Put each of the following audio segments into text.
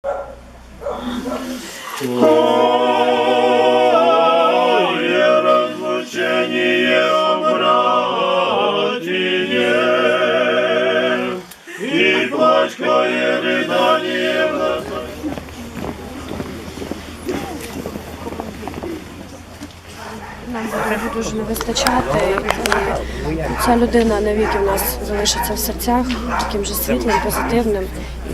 大和的。Нам буде дуже не вистачати. І Ця людина навіки в нас залишиться в серцях таким же світлим, позитивним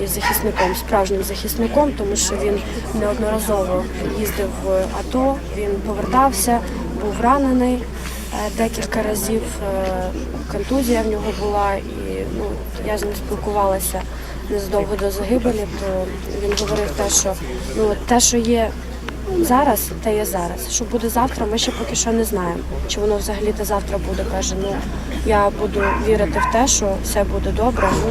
і захисником, справжнім захисником, тому що він неодноразово їздив в АТО, він повертався, був ранений е, декілька разів. е, Контузія в нього була, і ну, я з ним спілкувалася незадовго до загибелі, то він говорив те, що ну те, що є зараз, те є зараз. Що буде завтра, ми ще поки що не знаємо. Чи воно взагалі те завтра буде. Каже, ну я буду вірити в те, що все буде добре. Ну,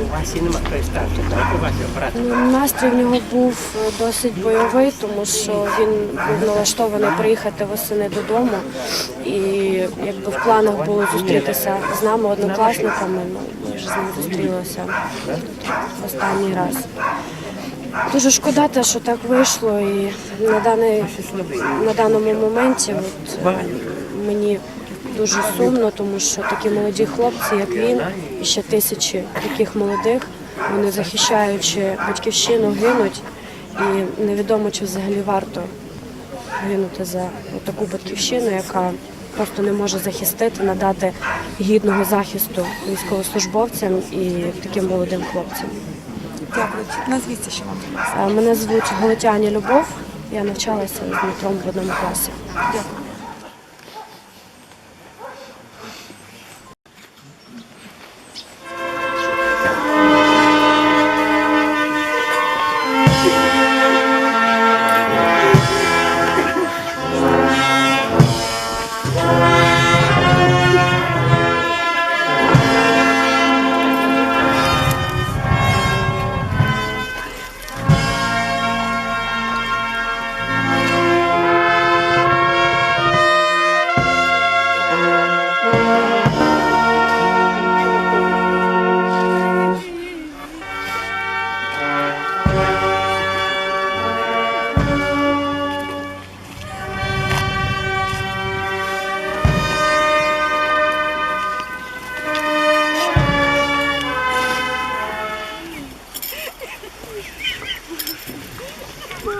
Ну, Настрій в нього був е, досить бойовий, тому що він був налаштований приїхати восени додому. І якби в планах було зустрітися з нами, однокласниками. Ну, ми вже з ним зустрілися останній раз. Дуже шкода, те, що так вийшло, і на, даний, на даному моменті от, мені дуже сумно, тому що такі молоді хлопці, як він, і ще тисячі таких молодих, вони захищаючи батьківщину, гинуть, і невідомо, чи взагалі варто гинути за таку батьківщину, яка просто не може захистити, надати гідного захисту військовослужбовцям і таким молодим хлопцям. Дякую. Назвіться, що вам. Е, Мене звуть Голотяні Любов. Я навчалася з Дмитром в одному класі. Дякую. Він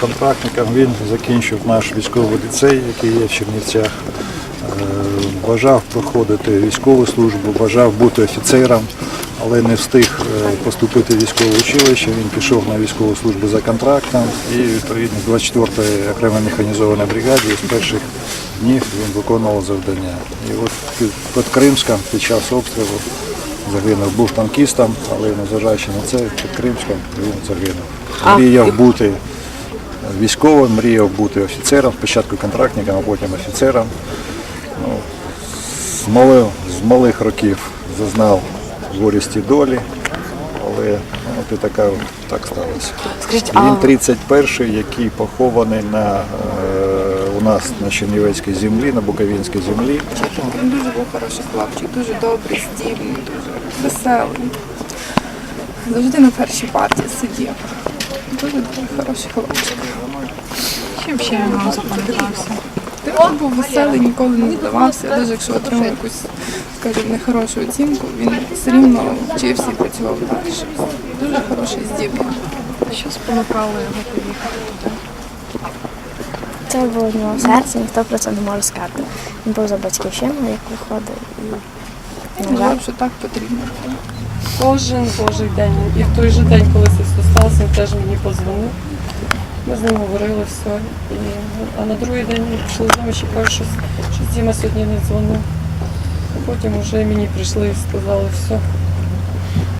контрактником, він закінчив наш військовий ліцей, який є в Чернівцях. Бажав проходити військову службу, бажав бути офіцером, але не встиг е, поступити в військове училище. Він пішов на військову службу за контрактом і відповідно з 24-ї окремо механізованої бригаді з перших днів він виконував завдання. І от під, під Кримськом під час обстрілу загинув. Був танкістом, але незважаючи на це, під Кримськом він загинув. Мріяв бути військовим, мріяв бути офіцером, спочатку контрактником, а потім офіцером. Ну, з, малих, з малих років зазнав горісті долі, але ну, от і така, так сталося. Скажіть, Він 31-й, який похований на, е, у нас на Чернівецькій землі, на Буковинській землі. Він дуже був хороший хлопчик, дуже добрий, здібний, дуже веселий. Завжди на першій партії сидів. Дуже дуже хороший хлопчик. Чим ще вам запам'ятався? Він був веселий, ніколи не здавався. Навіть якщо отримав якусь, скажімо, нехорошу оцінку, він все рівно вчився і працював далі. Дуже хороший, здібний. Що спонукало його поїхати туди? Це було в нього в серці, ніхто про це не може сказати. Він був за батьківщину, як виходить. І, на жаль, Вважав, що так потрібно. Кожен божий день. І в той же день, коли це все сталося, він теж мені подзвонив. Ми з ним говорили все. І, а на другий день ми пішли з ним ще кажуть, що, що Діма сьогодні не дзвонив. Потім вже мені прийшли і сказали все.